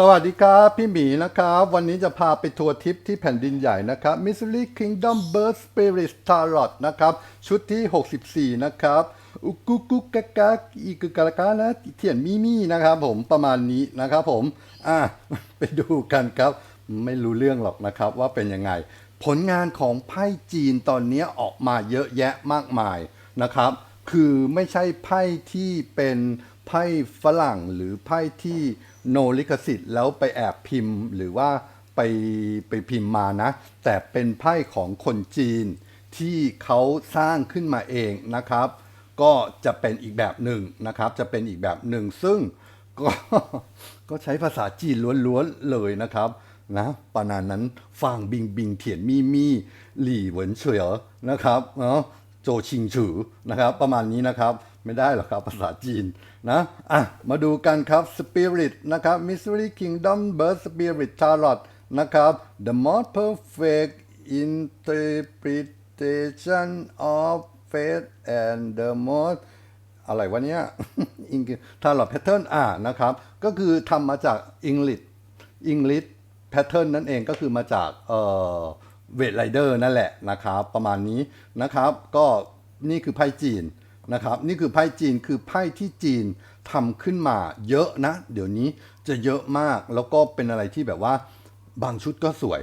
สวัสดีครับพี่หมีนะครับ วันนี้จะพาไปทัวร์ทริปที่แผ่นดินใหญ่นะครับ Missouri Kingdom Bird Spirit Tarot นะครับ ชุดที่ 64 นะครับ อุกกุกกุกะกะอีกกกะกะนะเทียนมีมี่นะครับผมประมาณนี้นะครับผม อะ ไปดูกันครับ ไม่รู้เรื่องหรอกนะครับว่าเป็นยังไง ผลงานของไพ่จีนตอนนี้ออกมาเยอะแยะมากมายนะครับ คือไม่ใช่ไพ่ที่เป็นไพ่ฝรั่งหรือไพ่ที่ โนลิขสิทธิ์แล้วไปแอบพิมพ์หรือว่าไปไปพิมพ์มานะ แต่เป็นไพ่ของคนจีนที่เขาสร้างขึ้นมาเองนะครับ ก็จะเป็นอีกแบบหนึ่งนะครับ จะเป็นอีกแบบหนึ่งซึ่งก็ก็ใช้ภาษาจีนล้วนๆเลยนะครับนะปานานนั้นฟางบิงบิงเถียนมี่มี่หลี่เหวินเฉยนะครับเนาะโจชิงฉือนะครับ ประมาณนี้นะครับ ไม่ได้หรอกครับภาษาจีนนะอะมาดูกันครับ Spirit นะครับ Mystery Kingdom Bird Spirit Tarot นะครับ The most perfect interpretation of fate and the most อะไรวะเนี้ยอิงทาร์ลอตแพทเทิร์นอ่านะครับ ก็คือทำมาจาก English English Pattern นั่นเองก็คือมาจากเอ่อเวทไรเดอร์นั่นแหละนะครับ ประมาณนี้นะครับ ก็นี่คือไพ่จีน นะครับนี่คือไพ่จีนคือไพ่ที่จีนทำขึ้นมาเยอะนะ เดี๋ยวนี้จะเยอะมากแล้วก็เป็นอะไรที่แบบว่าบางชุดก็สวย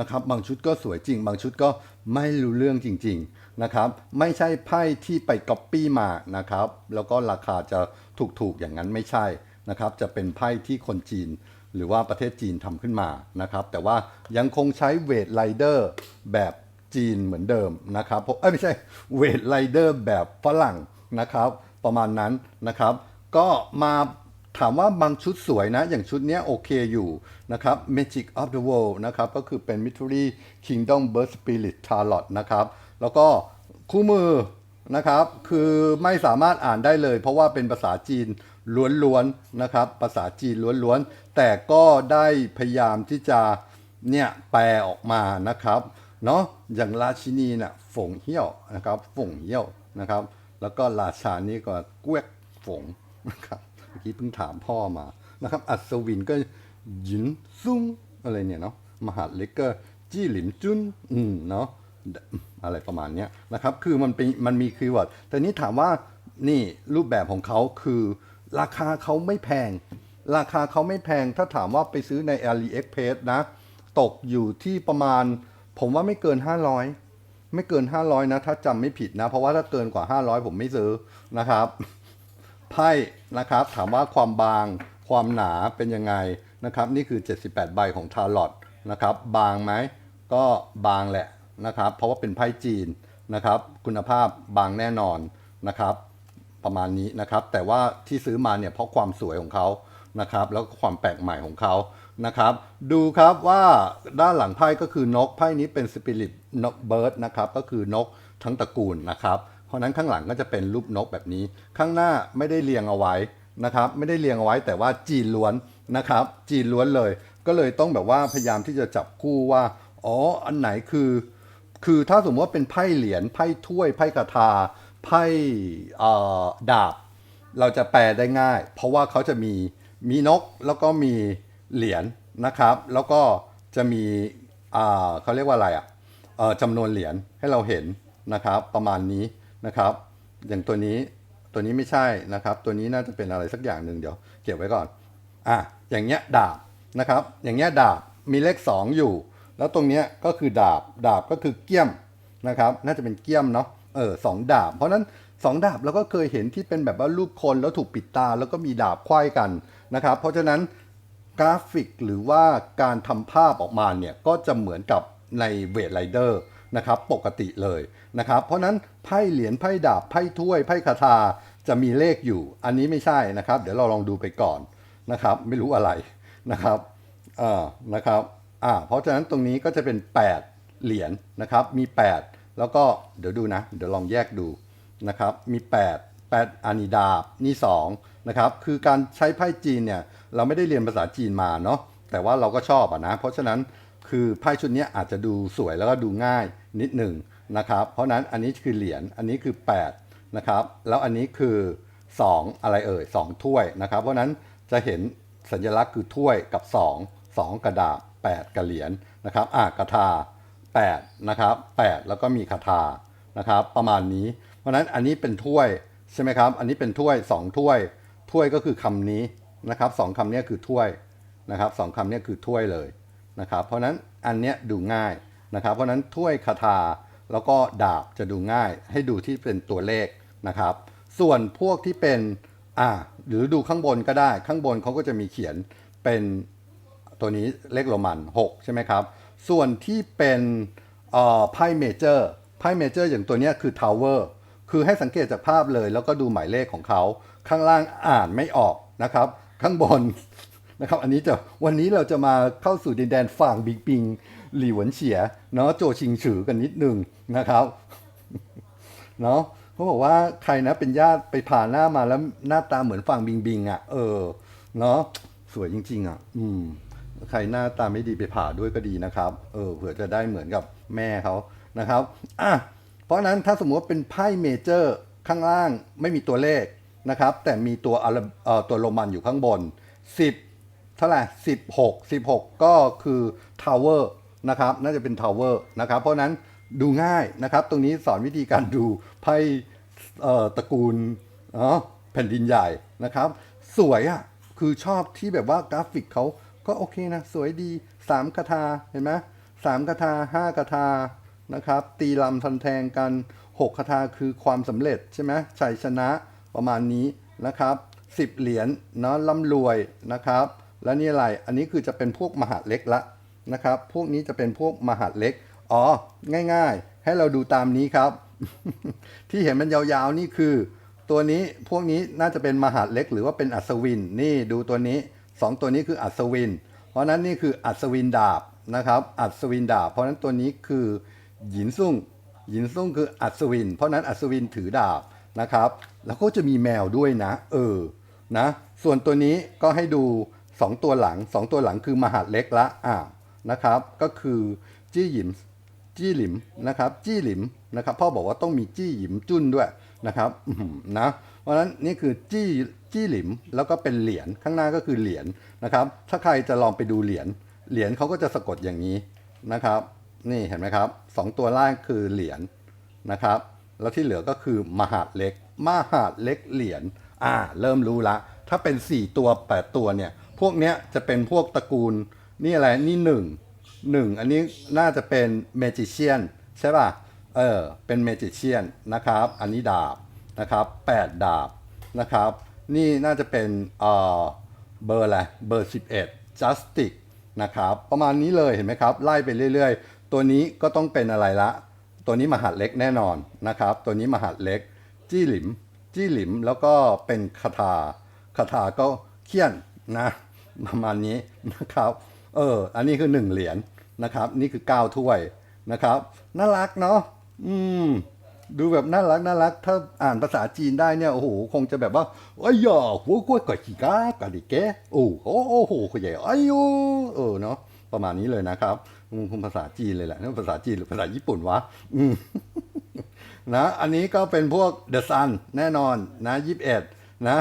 นะครับบางชุดก็สวยจริง บางชุดก็ไม่รู้เรื่องจริง ๆนะครับ ไม่ใช่ไพ่ที่ไปก๊อปปี้มานะครับ แล้วก็ราคาจะถูกๆอย่างนั้นไม่ใช่นะครับ จะเป็นไพ่ที่คนจีนหรือว่าประเทศจีนทำขึ้นมานะครับ แต่ว่ายังคงใช้เวทไ i เดอร์แบบ จีนเหมือนเดิมนะครับเพราะเอ้ยไม่ใช่เวทไ i เดอร์แบบฝรั่งนะครับประมาณนั้นนะครับ ก็มาถามว่าบางชุดสวยนะ อย่างชุดนี้โอเคอยู่นะครับ Magic of the World นะครับก็คือเป็น Mystery Kingdom Bird Spirit Tarot นะครับแล้วก็คู่มือนะครับคือไม่สามารถอ่านได้เลย เพราะว่าเป็นภาษาจีนล้วนๆนะครับภาษาจีนล้วนๆแต่ก็ได้พยายามที่จะเนี่ยแปลออกมานะครับ เนาะอย่างราชินีน่ะฝงเหี้ยวนะครับฝงเหี้ยวนะครับ แล้วก็ราชานี่ก็กวกฝงนะครับเมื่อกี้เพิ่งถามพ่อมานะครับ อัศวินก็หยินซุงอะไรเนี่ยเนาะมหาเล็กก็จี้หลินจุนอืมเนาะอะไรประมาณเนี้ยนะครับ คือมันเป็นมันมีคีย์เวิร์ดแต่นี้ถามว่านี่รูปแบบของเขาคือ ราคาเขาไม่แพง ราคาเขาไม่แพงถ้าถามว่าไปซื้อใน AliExpress นะ ตกอยู่ที่ประมาณ ผมว่าไม่เกิน500ไม่เกิน500นะ ถ้าจำไม่ผิดนะ เพราะว่าถ้าเกินกว่า500ผมไม่ซื้อนะครับไพ่นะครับ ถามว่าความบางความหนาเป็นยังไงนะครับ นี่คือ 78 ใบของทาร์ลอตนะครับ บางไหมก็บางแหละนะครับ เพราะว่าเป็นไพ่จีนนะครับ คุณภาพบางแน่นอนนะครับ ประมาณนี้นะครับ แต่ว่าที่ซื้อมาเนี่ยเพราะความสวยของเขา นะครับแล้วก็ความแปลกใหม่ของเขานะครับดูครับว่าด้านหลังไพ่ก็คือนกไพ่นี้เป็นสปิริตนกเบิร์ดนะครับก็คือนกทั้งตระกูลนะครับเพราะนั้นข้างหลังก็จะเป็นรูปนกแบบนี้ ข้างหน้าไม่ได้เรียงเอาไว้นะครับไม่ได้เรียงเอาไว้แต่ว่าจีนล้วนนะครับจีนล้วนเลย ก็เลยต้องแบบว่าพยายามที่จะจับคู่ว่าอ๋ออันไหนคือ คือถ้าสมมติว่าเป็นไพ่เหรียญไพ่ถ้วยไพ่กระทาไพ่ดาบ เราจะแปลได้ง่าย เพราะว่าเขาจะมี มีนกแล้วก็มีเหรียญนะครับ แล้วก็จะมีเขาเรียกว่าอะไรอะจำนวนเหรียญให้เราเห็นนะครับ ประมาณนี้นะครับ อย่างตัวนี้ตัวนี้ไม่ใช่นะครับ ตัวนี้น่าจะเป็นอะไรสักอย่างหนึ่งเดี๋ยวเก็บไว้ก่อนอะอย่างเงี้ยดาบนะครับ อย่างเงี้ยดาบมีเลข 2 อยู่ แล้วตรงเนี้ยก็คือดาบดาบก็คือเกี้ยมนะครับ น่าจะเป็นเกี้ยมเนาะเออสองดาบ เพราะฉะนั้นสองดาบเราก็เคยเห็นที่เป็นแบบว่ารูปคนแล้วถูกปิดตา แล้วก็มีดาบไขว้กัน นะครับ เพราะฉะนั้นกราฟิกหรือว่าการทำภาพออกมาเนี่ยก็จะเหมือนกับในเวทไรเดอร์นะครับปกติเลยนะครับ เพราะนั้นไพ่เหรียญไพ่ดาบไพ่ถ้วยไพ่คาถาจะมีเลขอยู่ อันนี้ไม่ใช่นะครับ เดี๋ยวเราลองดูไปก่อนนะครับ ไม่รู้อะไรนะครับอ่านะครับอ่าเพราะฉะนั้นตรงนี้ก็จะเป็น 8 เหรียญนะครับ มี 8 แล้วก็เดี๋ยวดูนะ เดี๋ยวลองแยกดูนะครับ มี 8 8อานิดาบนี่2นะครับคือการใช้ไพ่จีนเนี่ยเราไม่ได้เรียนภาษาจีนมาเนาะแต่ว่าเราก็ชอบอะนะ เพราะฉะนั้นคือไพ่ชุดนี้อาจจะดูสวยแล้วก็ดูง่ายนิดหนึ่งนะครับ เพราะนั้นอันนี้คือเหรียญอันนี้คือ 8 นะครับ แล้วอันนี้คือ 2 อะไรเอ่ย2ถ้วยนะครับ เพราะนั้นจะเห็นสัญลักษณ์คือถ้วยกับ 2 2 กระดาษ8กระเหรียญนะครับอะกระทา8นะครับ8 แล้วก็มีคาถานะครับ ประมาณนี้ เพราะนั้นอันนี้เป็นถ้วย ใช่ไหมครับ อันนี้เป็นถ้วย 2 ถ้วย ถ้วยก็คือคำนี้นะครับสองคำนี้คือถ้วยนะครับสองคำนี้คือถ้วยเลยนะครับ เพราะฉะนั้นอันเนี้ยดูง่ายนะครับ เพราะฉะนั้นถ้วยคาถาแล้วก็ดาบจะดูง่าย ให้ดูที่เป็นตัวเลขนะครับ ส่วนพวกที่เป็นอ่าหรือดูข้างบนก็ได้ ข้างบนเขาก็จะมีเขียนเป็นตัวนี้เลขโรมัน 6 ใช่ไหมครับ ส่วนที่เป็นอ่อไพ่เมเจอร์ไพ่เมเจอร์อย่างตัวนี้คือทาวเวอร์ คือให้สังเกตจากภาพเลย แล้วก็ดูหมายเลขของเขา ข้างล่างอ่านไม่ออกนะครับ ข้างบนนะครับ อันนี้จะวันนี้เราจะมาเข้าสู่ดินแดนฝั่งบิงปิงหลี่หวนเฉียเนาะโจชิงฉือกันนิดหนึ่งนะครับเนาะเขาบอกว่าใครนะเป็นญาติไปผ่าหน้ามาแล้วหน้าตาเหมือนฝั่งบิงบิงอะ เออเนาะสวยจริง ๆอะ อืม ใครหน้าตาไม่ดีไปผ่าด้วยก็ดีนะครับ เออเผื่อจะได้เหมือนกับแม่เขานะครับ อะ เพราะนั้นถ้าสมมติว่าเป็นไพ่เมเจอร์ข้างล่างไม่มีตัวเลขนะครับ แต่มีตัวตัวโรมันอยู่ข้างบน 10 เท่าไหร่16 16 ก็คือทาวเวอร์นะครับ น่าจะเป็นทาวเวอร์นะครับ เพราะนั้นดูง่ายนะครับ ตรงนี้สอนวิธีการดูไพ่ตระกูลแผ่นดินใหญ่นะครับ สวยอะ่ะคือชอบที่แบบว่ากราฟิกเขาก็โอเคนะ สวยดี 3คาถาเห็นไหมสามคาถาห้าคาถา นะครับ ตีลำทันแทงกัน 6 คาถาคือความสำเร็จใช่ไหมชัยชนะประมาณนี้นะครับ10 เหรียญเนาะร่ำรวยนะครับ แล้วนี่อะไรอันนี้คือจะเป็นพวกมหาเล็กละนะครับ พวกนี้จะเป็นพวกมหาเล็ก อ๋อ ง่าย ๆ ให้เราดูตามนี้ครับ ที่เห็นมันยาวๆนี่คือ ตัวนี้พวกนี้น่าจะเป็นมหาเล็ก หรือว่าเป็นอัศวิน นี่ดูตัวนี้สองตัวนี้คืออัศวิน เพราะนั้นนี่คืออัศวินดาบนะครับ อัศวินดาบ เพราะนั้นตัวนี้คือ หยินซุ่งหยินซุ่งคืออัศวิน เพราะนั้นอัศวินถือดาบนะครับ แล้วก็จะมีแมวด้วยนะ เออนะส่วนตัวนี้ก็ให้ดู 2 ตัวหลัง 2 ตัวหลังคือมหาดเล็กละอ่านะครับ ก็คือจี้หยิมจี้หลิมนะครับ จี้หลิมนะครับพ่อบอกว่าต้องมีจี้หยิมจุ้นด้วยนะครับนะเพราะฉะนั้นนี่คือจี้จี้หลิมแล้วก็เป็นเหรียญข้างหน้าก็คือเหรียญนะครับ ถ้าใครจะลองไปดูเหรียญเหรียญเขาก็จะสะกดอย่างนี้นะครับ นี่เห็นไหมครับสองตัวล่างคือเหรียญนะครับ แล้วที่เหลือก็คือมหาดเล็ก มหาดเล็กเหรียญอ่า เริ่มรู้ละ ถ้าเป็น 4 ตัว 8 ตัวเนี่ย พวกเนี้ยจะเป็นพวกตระกูล นี่อะไร นี่หนึ่งหนึ่งอันนี้น่าจะเป็นเมจิเชียนใช่ป่ะ เออ เป็นเมจิเชียนนะครับ อันนี้ดาบนะครับ8ดาบนะครับ นี่น่าจะเป็นเอ่อเบอร์อะไร เบอร์ 11 justice นะครับ ประมาณนี้เลยเห็นไหมครับ ไล่ไปเรื่อย ๆ ตัวนี้ก็ต้องเป็นอะไรละ ตัวนี้มหาดเล็กแน่นอนนะครับ ตัวนี้มหาดเล็ก จี้หลิม จี้หลิมแล้วก็เป็นคาถาคาถาก็เคี่ยนนะประมาณนี้นะครับ เออ อันนี้คือหนึ่งเหรียญนะครับ นี่คือเก้าถ้วยนะครับ น่ารักเนาะอืม ดูแบบน่ารักน่ารัก ถ้าอ่านภาษาจีนได้เนี่ย โอ้โห คงจะแบบว่าไอ้ยาหัวกล้วยกับขี้กากะดิแกโอ้โหโอ้โหใหญ่ไอ้ยเออเนาะประมาณนี้เลยนะครับ คงภาษาจีนเลยแหละนั่นภาษาจีนหรือภาษาญี่ปุ่นวะนะ อันนี้ก็เป็นพวก The Sun แน่นอนนะ21นะ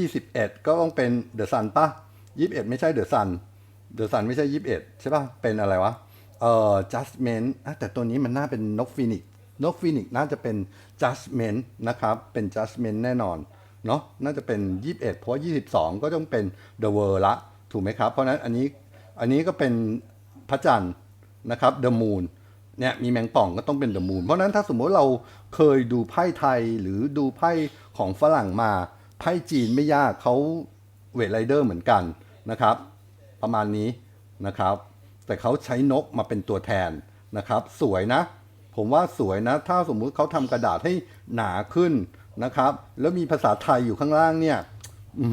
21ก็ต้องเป็น The Sun ปะ21ไม่ใช่ The Sun The Sun ไม่ใช่21ใช่ปะเป็นอะไรวะเอ่อ Judgment อะแต่ตัวนี้มันน่าเป็นนกฟินิกนกฟินิกน่าจะเป็น Judgment นะครับ เป็น Judgment แน่นอนเนาะน่าจะเป็น 21 เพราะว่า22 ก็ต้องเป็น The World ละ ถูกไหมครับ เพราะนั้นอันนี้อันนี้ก็เป็น พระจันทร์นะครับ The Moon เนี่ยมีแมงป่องก็ต้องเป็น The Moon เพราะนั้นถ้าสมมติเราเคยดูไพ่ไทยหรือดูไพ่ของฝรั่งมาไพ่จีนไม่ยากเขาเวทไรเดอร์เหมือนกันนะครับ ประมาณนี้นะครับ แต่เขาใช้นกมาเป็นตัวแทนนะครับ สวยนะ ผมว่าสวยนะ ถ้าสมมุติเขาทำกระดาษให้หนาขึ้นนะครับ แล้วมีภาษาไทยอยู่ข้างล่างเนี่ยอื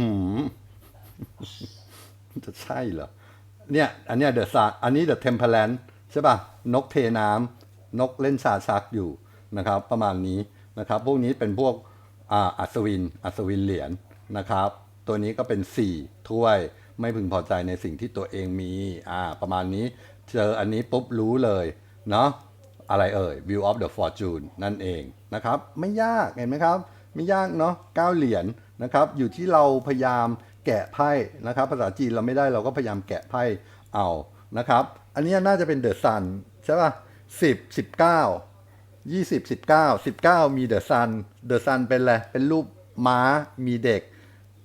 จะใช่เหรอ เนี่ย อันเนี้ยเดอะซาอันนี้เดอะเทมเพลนใช่ป่ะ นกเทน้ำนกเล่นชาชักอยู่นะครับ ประมาณนี้นะครับ พวกนี้เป็นพวกอ่าอัศวิน อัศวินเหรียญนะครับ ตัวนี้ก็เป็น 4 ถ้วยไม่พึงพอใจในสิ่งที่ตัวเองมีอ่าประมาณนี้ เจออันนี้ปุ๊บรู้เลยเนาะอะไรเอ่ย View of the Fortune นั่นเองนะครับ ไม่ยากเห็นไหมครับ ไม่ยากเนาะเก้าเหรียญนะครับ อยู่ที่เราพยายาม แกะไพ่นะครับ ภาษาจีนเราไม่ได้เราก็พยายามแกะไพ่เอานะครับ อันนี้น่าจะเป็นเดอะซันใช่ป่ะสิบสิบเก้ายี่สิบสิบเก้าสิบเก้ามีเดอะซันเดอะซันเป็นอะไรเป็นรูปม้ามีเด็ก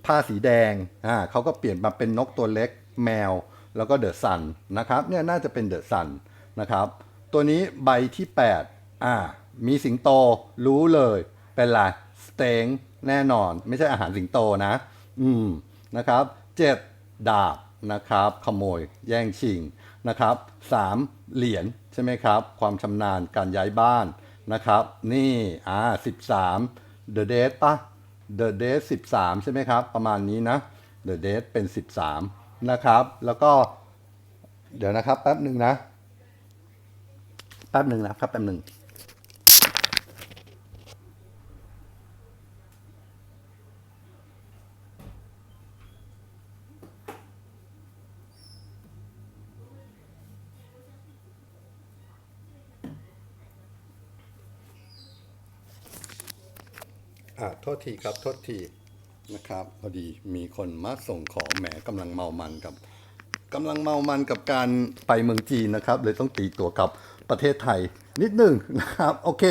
ผ้าสีแดงอ่าเขาก็เปลี่ยนมาเป็นนกตัวเล็กแมว แล้วก็เดอะซันนะครับเนี่ยน่าจะเป็นเดอะซันนะครับตัวนี้ใบที่8อ่ามีสิงโตรู้เลยเป็นไรสเต็งแน่นอน ไม่ใช่อาหารสิงโตนะ อืม นะครับเจ็ดดาบนะครับขโมยแย่งชิงนะครับสามเหรียญใช่ไหมครับ ความชำนาญการย้ายบ้านนะครับ นี่อ่าสิบสาม The Date ปะ The Date 13ใช่ไหมครับ ประมาณนี้นะ The Date เป็น13นะครับ แล้วก็ เดี๋ยวนะครับ แป๊บหนึ่งนะ แป๊บหนึ่งนะครับ แป๊บหนึ่ง อ่าโทษทีครับโทษทีนะครับพอดีมีคนมาส่งของแหมกำลังเมามันกับกำลังเมามันกับการไปเมืองจีนนะครับ เลยต้องตีตัวกลับประเทศไทยนิดหนึ่งนะครับ โอเค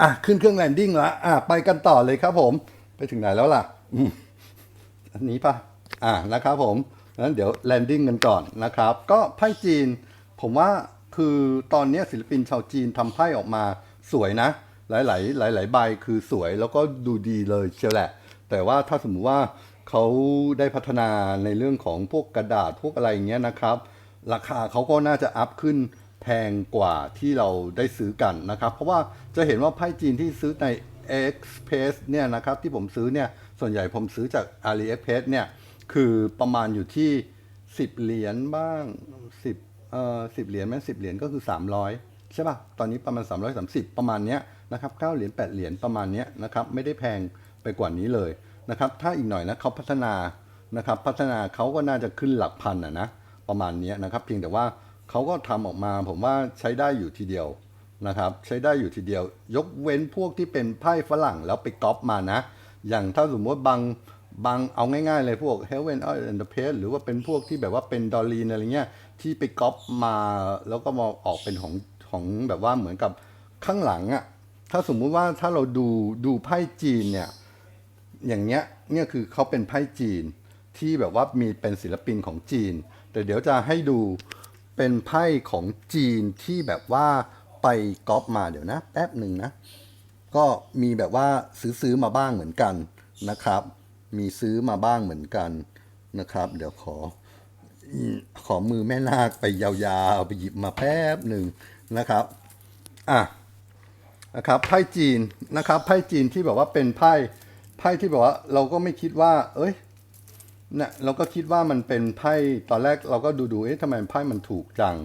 อะขึ้นเครื่องแลนดิ้งล้วอะไปกันต่อเลยครับผม ไปถึงไหนแล้วล่ะอันนี้ปะอะนะครับผมงั้นเดี๋ยวแลนดิ้งกันก่อนนะครับ ก็ไพ่จีน ผมว่าคือตอนนี้ศิลปินชาวจีนทำไพ่ออกมาสวยนะ หลาย ๆ หลาย ๆ ใบคือสวยแล้วก็ดูดีเลยเชียวแหละ แต่ว่าถ้าสมมุติว่าเขาได้พัฒนาในเรื่องของพวกกระดาษพวกอะไรอย่างเงี้ยนะครับ ราคาเขาก็น่าจะอัพขึ้นแพงกว่าที่เราได้ซื้อกันนะครับ เพราะว่าจะเห็นว่าไพ่จีนที่ซื้อใน Express เนี่ยนะครับที่ผมซื้อเนี่ยส่วนใหญ่ผมซื้อจาก AliExpress เนี่ยคือประมาณอยู่ที่ 10 เหรียญบ้าง 10เอ่อ10 เหรียญแม้10 เหรียญก็คือ 300 ใช่ป่ะ ตอนนี้ประมาณ 330 ประมาณเนี้ย นะครับ9เหรียญ8เหรียญประมาณนี้นะครับไม่ได้แพงไปกว่านี้เลยนะครับถ้าอีกหน่อยนะเขาพัฒนานะครับพัฒนาเขาก็น่าจะขึ้นหลักพันอะนะประมาณนี้นะครับเพียงแต่ว่าเขาก็ทำออกมาผมว่าใช้ได้อยู่ทีเดียวนะครับใช้ได้อยู่ทีเดียว ยกเว้นพวกที่เป็นไพ่ฝรั่งแล้วไปก๊อปมานะ อย่างถ้าสมมติบางบางเอาง่ายๆเลยพวก Heaven and the Page หรือว่าเป็นพวกที่แบบว่าเป็นดอลลีนอะไรเงี้ยที่ไปก๊อปมาแล้วก็มาออกเป็นของของแบบว่าเหมือนกับข้างหลังอะ่ะ ถ้าสมมุติว่าถ้าเราดูดูไพ่จีนเนี่ยอย่างเงี้ยเนี่ยคือเขาเป็นไพ่จีนที่แบบว่ามีเป็นศิลปินของจีน แต่เดี๋ยวจะให้ดูเป็นไพ่ของจีนที่แบบว่าไปก๊อปมาเดี๋ยวนะแป๊บหนึ่งนะ ก็มีแบบว่าซื้อซื้อมาบ้างเหมือนกันนะครับ มีซื้อมาบ้างเหมือนกันนะครับ เดี๋ยวขอขอมือแม่นาคไปยาวๆ ไปหยิบมาแป๊บหนึ่งนะครับ อะ นะครับไพ่จีนนะครับไพ่จีนที่แบบว่าเป็นไพ่ไพ่ที่แบบว่าเราก็ไม่คิดว่า เอ้ยเนี่ยเราก็คิดว่ามันเป็นไพ่ตอนแรกเราก็ดูดูเอ๊ะทำไมไพ่มันถูกจัง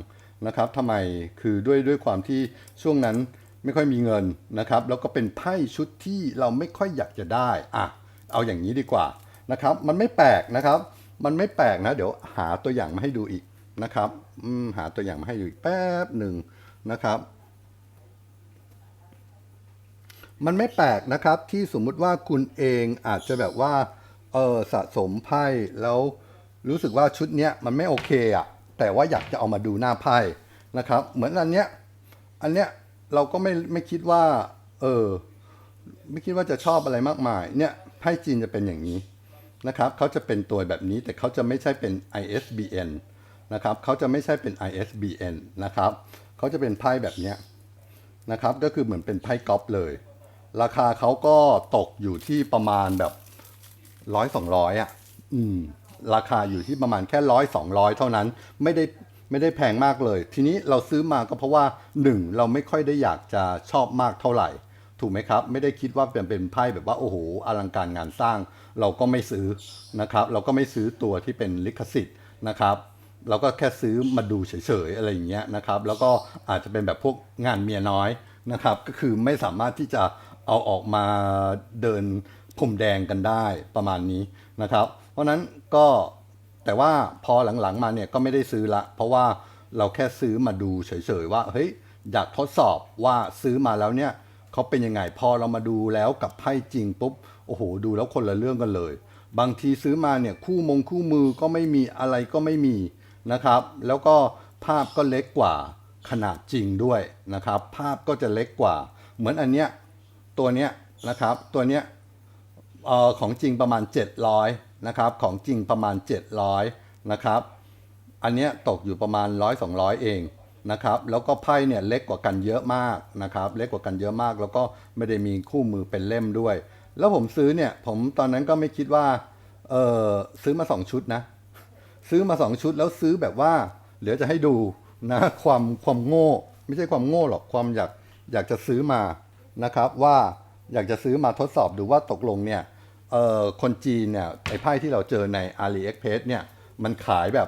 นะครับทำไมคือด้วยด้วยความที่ช่วงนั้นไม่ค่อยมีเงินนะครับ แล้วก็เป็นไพ่ชุดที่เราไม่ค่อยอยากจะได้อะเอาอย่างนี้ดีกว่านะครับ มันไม่แปลกนะครับ มันไม่แปลกนะ เดี๋ยวหาตัวอย่างมาให้ดูอีกนะครับหาตัวอย่างมาให้ดูอีกแป๊บหนึ่งนะครับ มันไม่แปลกนะครับที่สมมุติว่าคุณเองอาจจะแบบว่าเออสะสมไพ่แล้วรู้สึกว่าชุดเนี้ยมันไม่โอเคอะแต่ว่าอยากจะเอามาดูหน้าไพ่นะครับ เหมือนอันเนี้ยอันเนี้ยเราก็ไม่ไม่คิดว่าเออไม่คิดว่าจะชอบอะไรมากมายเนี่ยไพ่จีนจะเป็นอย่างนี้นะครับเขาจะเป็นตัวแบบนี้แต่เขาจะไม่ใช่เป็น ISBN นะครับเขาจะไม่ใช่เป็น ISBN นะครับเขาจะเป็นไพ่แบบเนี้ยนะครับก็คือเหมือนเป็นไพ่ก๊อปเลย ราคาเขาก็ตกอยู่ที่ประมาณแบบร้อยสองร้อยอะ อืม ราคาอยู่ที่ประมาณแค่ร้อยสองร้อยเท่านั้น ไม่ได้ไม่ได้แพงมากเลย ทีนี้เราซื้อมาก็เพราะว่าหนึ่งเราไม่ค่อยได้อยากจะชอบมากเท่าไหร่ ถูกไหมครับ ไม่ได้คิดว่าเป็นเป็นไพ่แบบว่าโอ้โหอลังการงานสร้าง เราก็ไม่ซื้อนะครับ เราก็ไม่ซื้อตัวที่เป็นลิขสิทธิ์นะครับเราก็แค่ซื้อมาดูเฉยๆอะไรอย่างเงี้ยนะครับ แล้วก็อาจจะเป็นแบบพวกงานเมียน้อยนะครับ ก็คือไม่สามารถที่จะ เอาออกมาเดินพรมแดงกันได้ประมาณนี้นะครับ เพราะฉะนั้นก็แต่ว่าพอหลังๆมาเนี่ยก็ไม่ได้ซื้อละ เพราะว่าเราแค่ซื้อมาดูเฉยๆว่าเฮ้ยอยากทดสอบว่าซื้อมาแล้วเนี่ยเขาเป็นยังไงพอเรามาดูแล้วกับไพ่จริงปุ๊บโอ้โห ดูแล้วคนละเรื่องกันเลย บางทีซื้อมาเนี่ยคู่มงคู่มือก็ไม่มีอะไรก็ไม่มีนะครับ แล้วก็ภาพก็เล็กกว่าขนาดจริงด้วยนะครับ ภาพก็จะเล็กกว่า เหมือนอันเนี้ย ตัวเนี้ยนะครับตัวเนี้ยออของจริงประมาณ 700นะครับของจริงประมาณ 700นะครับอันเนี้ยตกอยู่ประมาณ 100 200 เองนะครับแล้วก็ไพ่เนี่ยเล็กกว่ากันเยอะมากนะครับเล็กกว่ากันเยอะมาก แล้วก็ไม่ได้มีคู่มือเป็นเล่มด้วย แล้วผมซื้อเนี่ยผมตอนนั้นก็ไม่คิดว่าเออซื้อมา 2 ชุดนะซื้อมา 2 ชุดแล้วซื้อแบบว่าเดี๋ยวจะให้ดูนะความความโง่ ไม่ใช่ความโง่หรอกความอยากอยากจะซื้อมา นะครับว่าอยากจะซื้อมาทดสอบดูว่าตกลงเนี่ยคนจีนเนี่ยไอ้ไพ่ที่เราเจอใน AliExpress เนี่ยมันขายแบบ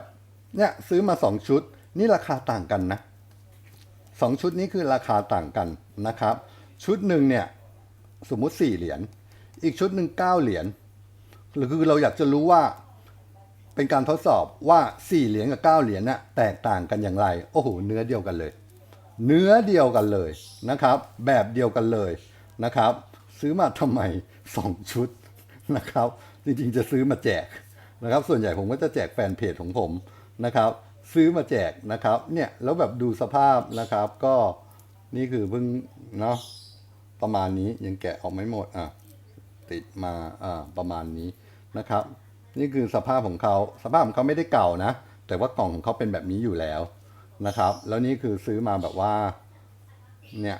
เนี่ยซื้อมา 2 ชุด นี่ราคาต่างกันนะสองชุดนี้คือราคาต่างกันนะครับ ชุดหนึ่งเนี่ยสมมุติ 4 เหรียญอีกชุดหนึ่ง9เหรียญหรือคือเราอยากจะรู้ว่าเป็นการทดสอบว่า 4 เหรียญกับ 9 เหรียญน่ะแตกต่างกันอย่างไร โอ้โห เนื้อเดียวกันเลย เนื้อเดียวกันเลยนะครับ แบบเดียวกันเลยนะครับ ซื้อมาทำไม 2 ชุดนะครับ จริงๆจะซื้อมาแจกนะครับ ส่วนใหญ่ผมก็จะแจกแฟนเพจของผมนะครับ ซื้อมาแจกนะครับเนี่ยแล้วแบบดูสภาพนะครับก็นี่คือเพิ่งเนาะประมาณนี้ยังแกะออกไม่หมดอะติดมาอ่าประมาณนี้นะครับ นี่คือสภาพของเขาสภาพของเขาไม่ได้เก่านะ แต่ว่ากล่องของเขาเป็นแบบนี้อยู่แล้ว นะครับ แล้วนี่คือซื้อมาแบบว่า เนี่ย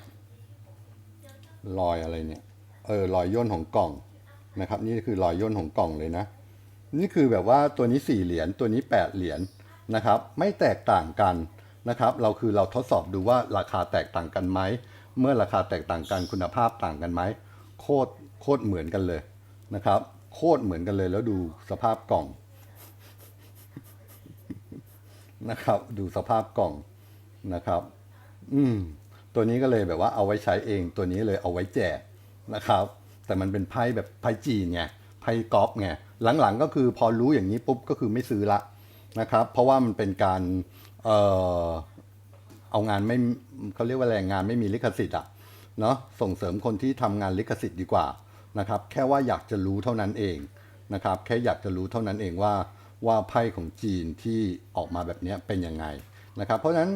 รอยอะไรเนี่ย เออรอยย่นของกล่องนะครับ นี่คือรอยย่นของกล่องเลยนะ นี่คือแบบว่าตัวนี้4เหรียญตัวนี้8เหรียญนะครับ ไม่แตกต่างกันนะครับ เราคือเราทดสอบดูว่าราคาแตกต่างกันไหมเมื่อราคาแตกต่างกันคุณภาพต่างกันไหมโคตรโคตรเหมือนกันเลยนะครับ โคตรเหมือนกันเลยแล้วดูสภาพกล่อง นะครับ ดูสภาพกล่องนะครับ อืม ตัวนี้ก็เลยแบบว่าเอาไว้ใช้เอง ตัวนี้เลยเอาไว้แจกนะครับ แต่มันเป็นไพ่แบบไพ่จีนไง ไพ่กอล์ฟไง หลังๆก็คือพอรู้อย่างนี้ปุ๊บก็คือไม่ซื้อละนะครับ เพราะว่ามันเป็นการ เอ่อ เอางานไม่เขาเรียกว่าแรงงานไม่มีลิขสิทธิ์อะเนาะ ส่งเสริมคนที่ทำงานลิขสิทธิ์ดีกว่านะครับ แค่ว่าอยากจะรู้เท่านั้นเองนะครับ แค่อยากจะรู้เท่านั้นเองว่า ว่าไพ่ของจีนที่ออกมาแบบนี้เป็นยังไงนะครับ เพราะฉะนั้น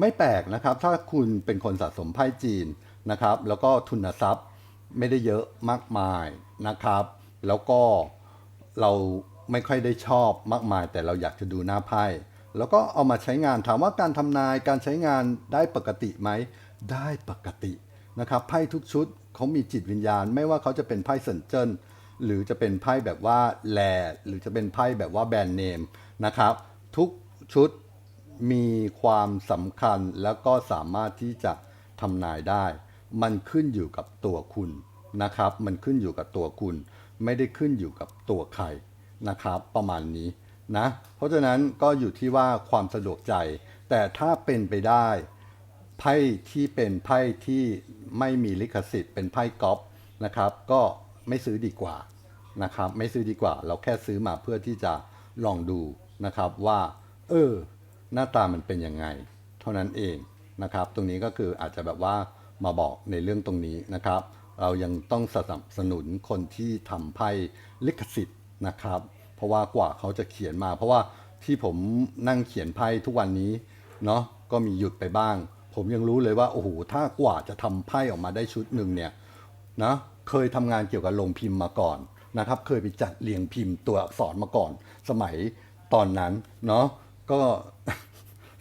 ไม่แปลกนะครับ ถ้าคุณเป็นคนสะสมไพ่จีนนะครับ แล้วก็ทุนทรัพย์ไม่ได้เยอะมากมายนะครับ แล้วก็เราไม่ค่อยได้ชอบมากมาย แต่เราอยากจะดูหน้าไพ่แล้วก็เอามาใช้งานถามว่าการทำนายการใช้งานได้ปกติไหม ได้ปกตินะครับไพ่ทุกชุดเขามีจิตวิญญาณ ไม่ว่าเขาจะเป็นไพ่เซนเจิ้น หรือจะเป็นไพ่แบบว่าแลหรือจะเป็นไพ่แบบว่าแบรนด์เนมนะครับ ทุกชุดมีความสำคัญแล้วก็สามารถที่จะทำนายได้ มันขึ้นอยู่กับตัวคุณนะครับ มันขึ้นอยู่กับตัวคุณ ไม่ได้ขึ้นอยู่กับตัวใครนะครับ ประมาณนี้นะ เพราะฉะนั้นก็อยู่ที่ว่าความสะดวกใจ แต่ถ้าเป็นไปได้ไพ่ที่เป็นไพ่ที่ไม่มีลิขสิทธิ์เป็นไพ่ก๊อปนะครับ ก็ ไม่ซื้อดีกว่านะครับไม่ซื้อดีกว่า เราแค่ซื้อมาเพื่อที่จะลองดูนะครับว่า เออ หน้าตามันเป็นยังไง เท่านั้นเองนะครับ ตรงนี้ก็คืออาจจะแบบว่ามาบอกในเรื่องตรงนี้นะครับ เรายังต้องสนับสนุนคนที่ทำไพ่ลิขสิทธิ์นะครับ เพราะว่ากว่าเขาจะเขียนมา เพราะว่าที่ผมนั่งเขียนไพ่ทุกวันนี้เนาะก็มีหยุดไปบ้าง ผมยังรู้เลยว่าโอ้โหถ้ากว่าจะทำไพ่ออกมาได้ชุดหนึ่งเนี่ยนะ เคยทำงานเกี่ยวกับลงพิมพ์มาก่อนนะครับ เคยไปจัดเรียงพิมพ์ตัวอักษรมาก่อน สมัยตอนนั้นเนาะก็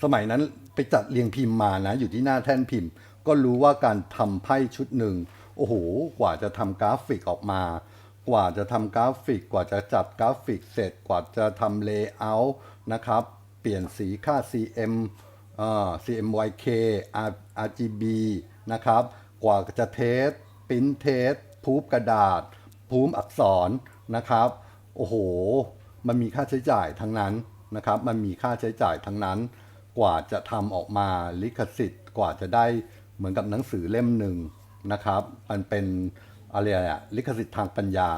สมัยนั้นไปจัดเรียงพิมพ์มานะ อยู่ที่หน้าแท่นพิมพ์ ก็รู้ว่าการทำไพ่ชุดหนึ่งโอ้โห กว่าจะทำกราฟิกออกมา กว่าจะทำกราฟิก กว่าจะจัดกราฟิกเสร็จ กว่าจะทำเลเยอร์นะครับ เปลี่ยนสีค่า CM อ่า CMYK R- RGB นะครับ กว่าจะเทสปิ้นเทส พูบกระดาษ พูมอักษรนะครับ โอ้โห มันมีค่าใช้จ่ายทั้งนั้นนะครับ มันมีค่าใช้จ่ายทั้งนั้น กว่าจะทำออกมาลิขสิทธิ์ กว่าจะได้เหมือนกับหนังสือเล่มหนึ่งนะครับ มันเป็นอะไรอะลิขสิทธิ์ทางปัญญา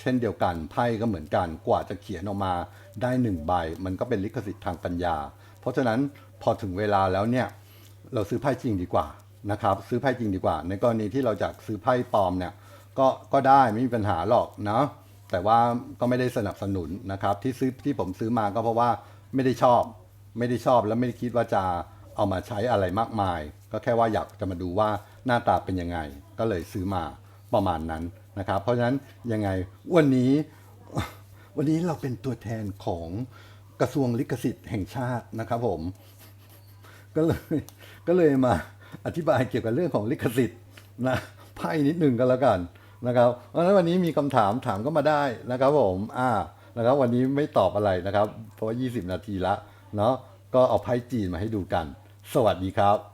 เช่นเดียวกันไพ่ก็เหมือนกันกว่าจะเขียนออกมาได้หนึ่งใบ มันก็เป็นลิขสิทธิ์ทางปัญญา เพราะฉะนั้นพอถึงเวลาแล้วเนี่ยเราซื้อไพ่จริงดีกว่านะครับ ซื้อไพ่จริงดีกว่า ในกรณีที่เราอยากซื้อไพ่ปลอมเนี่ย ก็ก็ได้ไม่มีปัญหาหรอกเนาะแต่ว่าก็ไม่ได้สนับสนุนนะครับที่ซื้อที่ผมซื้อมาก็เพราะว่าไม่ได้ชอบ ไม่ได้ชอบแล้วไม่ได้คิดว่าจะเอามาใช้อะไรมากมาย ก็แค่ว่าอยากจะมาดูว่าหน้าตาเป็นยังไง ก็เลยซื้อมาประมาณนั้นนะครับ เพราะฉะนั้นยังไงวันนี้วันนี้เราเป็นตัวแทนของกระทรวงลิขสิทธิ์แห่งชาตินะครับผม ก็เลยก็เลยมาอธิบายเกี่ยวกับเรื่องของลิขสิทธิ์นะไพ่นิดหนึ่งก็แล้วกัน นะครับเพราะฉะนั้นวันนี้มีคำถามถามก็มาได้นะครับผมอ่านะครับวันนี้ไม่ตอบอะไรนะครับ เพราะว่า 20 นาทีละเนาะก็เอาไพ่จีนมาให้ดูกัน สวัสดีครับ